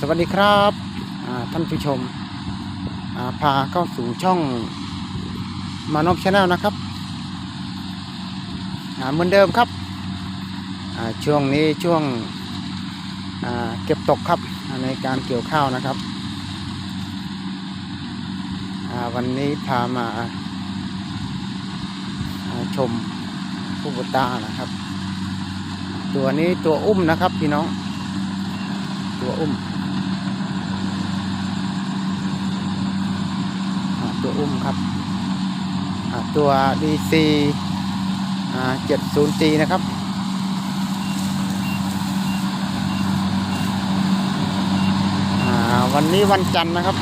สวัสดีครับท่านผู้ชมาพาเข้าสู่ช่องมานพชาแนลนะครับเหมือนเดิมครับช่วงนี้ช่วงเก็บตกครับในการเกี่ยวข้าวนะครับ วันนี้พามาาชมผู้บุตานะครับ ตัวนี้ตัวอุ้มนะครับพี่น้อง ตัวอุ้มอ่า ตัวอุ้มครับตัว DC 70G นะครับวันนี้วันจันทร์นะครับ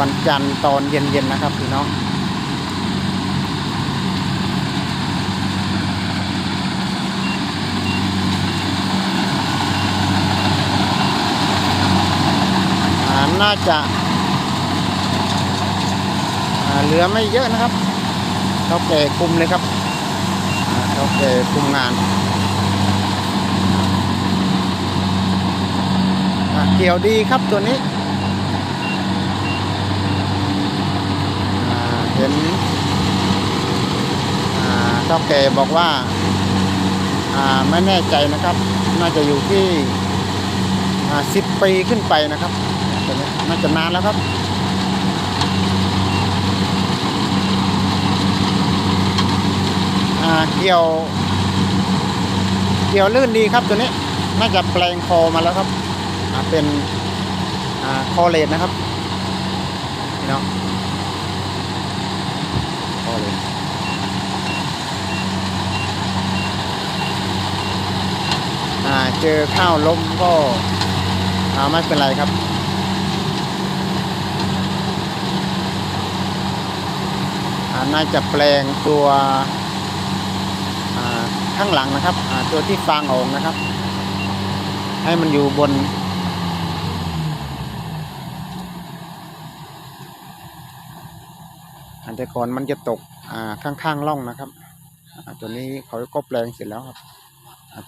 วันจันทร์ตอนเย็นๆนะครับพี่น้องน่าจะ เหลือไม่เยอะนะครับเท่าแก่คุมเลยครับอ่าเท่าแก่คุมงานเกี่ยวดีครับตัวนี้เห็นอ่าเท่าแก่บอกว่าไม่แน่ใจนะครับ น่าจะอยู่ที่สิบปีขึ้นไปนะครับน่าจะนานแล้วครับอ่า เกี่ยว เกี่ยวลื่นดีครับตัวนี้น่าจะแปลงคอมาแล้วครับเป็นอคอเลดนะครับพี่น้องคอเลดเจอข้าวล้มก็ไม่เป็นไรครับน่าจะแปลงตัว ข้างหลังนะครับตัวที่ฟางออกนะครับ ให้มันอยู่บน อันแต่ก่อนมันจะตกข้างๆร่องนะครับตัวนี้เขาก็แปลงเสร็จแล้วครับ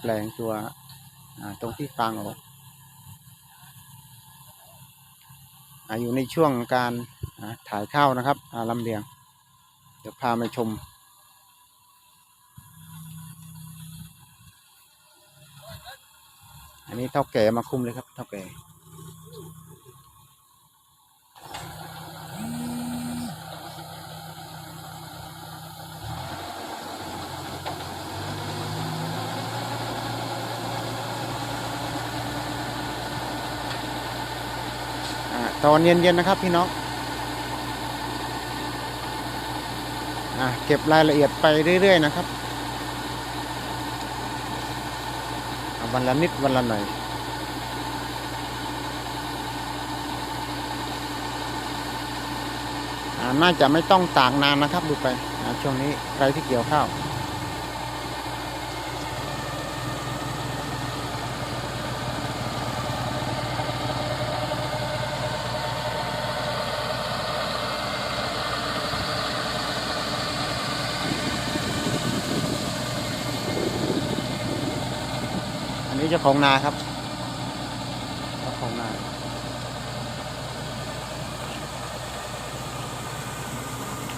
แปลงตัวตรงที่ฟางออกอยู่ในช่วงการถ่ายข้าวนะครับลำเลียง เดี๋ยวพามาชม อันนี้เท่าแก่มาคุมเลยครับเท่าแก่ตอนเย็นๆนะครับพี่น้องเก็บรายละเอียดไปเรื่อย ๆ นะครับอะ วันละนิดวันละหน่อยอาน่าจะไม่ต้องตากนานนะครับดูไปช่วงนี้ใครที่เกี่ยวข้าว เจ้าของนาครับเจ้าของนา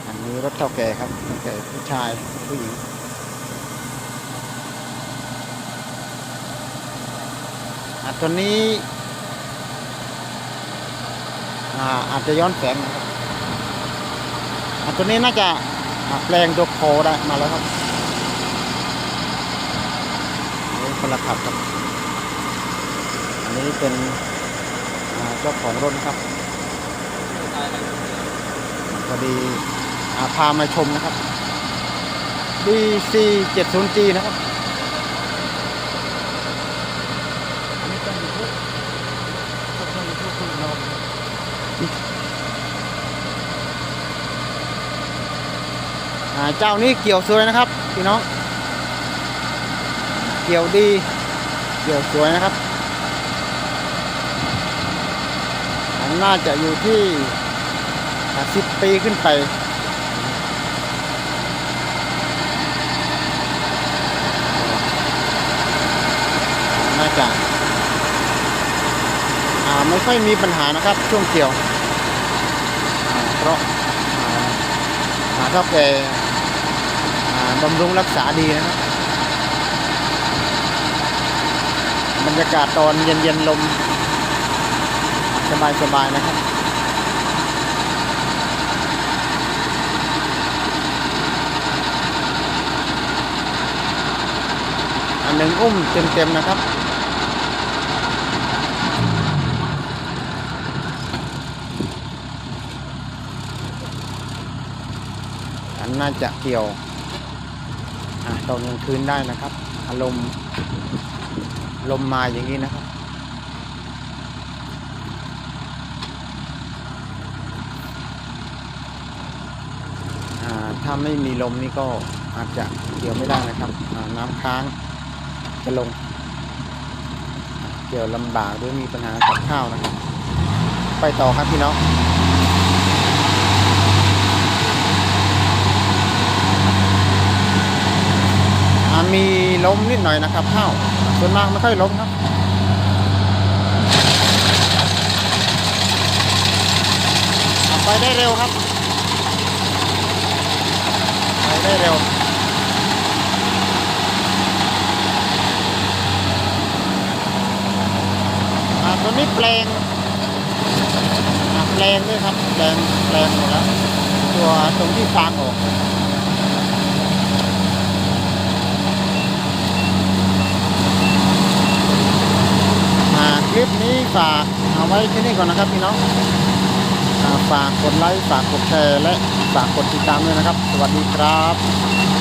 อันนี้รถเท่าแก่ครับเท่าแก่ผู้ชายผู้หญิงอะตัวนี้อ่าอาจจะย้อนแสงนะครับอะตัวนี้น่าจะอะแปลงตัวโคได้มาแล้วครับนี่คนละขับครับอั นนี้เป็นเจ้าของรถนะครับพอดีพามาชมนะครับ DC 70G นะครับอันนี้ต้อง YouTube ต้อง YouTube คุณเราอ่าเจ้านี้เกี่ยวสวยนะครับพี่น้อง เกี่ยวดี เกี่ยวสวยนะครับ น่าจะอยู่ที่สิบปีขึ้นไป น่าจะาไม่ค่อยมีปัญหานะครับ ช่วงเกี่ยว เพราะอ่าอ่าเท่าแก่บำรุงรักษาดีนะครับบรรยากาศตอนเย็นๆลม สบายๆนะครับอันหนึ่งอุ้มเต็มๆนะครับอันน่าจะเกี่ยวอตอนกลางคืนได้นะครับ อารมณ์ลมมาอย่างนี้นะครับ ถ้าไม่มีลมนี่ก็อาจจะเกี่ยวไม่ได้นะครับ น้ำค้างจะลง เกี่ยวลำบากหรือมีปัญหากับข้าวนะครับ ไปต่อครับพี่น้องมีล้มนิดหน่อยนะครับข้าวส่วนมากไม่ค่อยล้มครับไปได้เร็วครับ ได้เร็วอ่าตัวนี้แปลงแปลงด้วยครับแปลงแปลงหมดแล้ว ตัวตรงที่ฟางออกอ่าคลิปนี้ฝากเอาไว้ที่นี่ก่อนนะครับพี่น้อง ฝากกดไลค์ ฝากกดแชร์ และฝากกดติดตามด้วยนะครับ สวัสดีครับ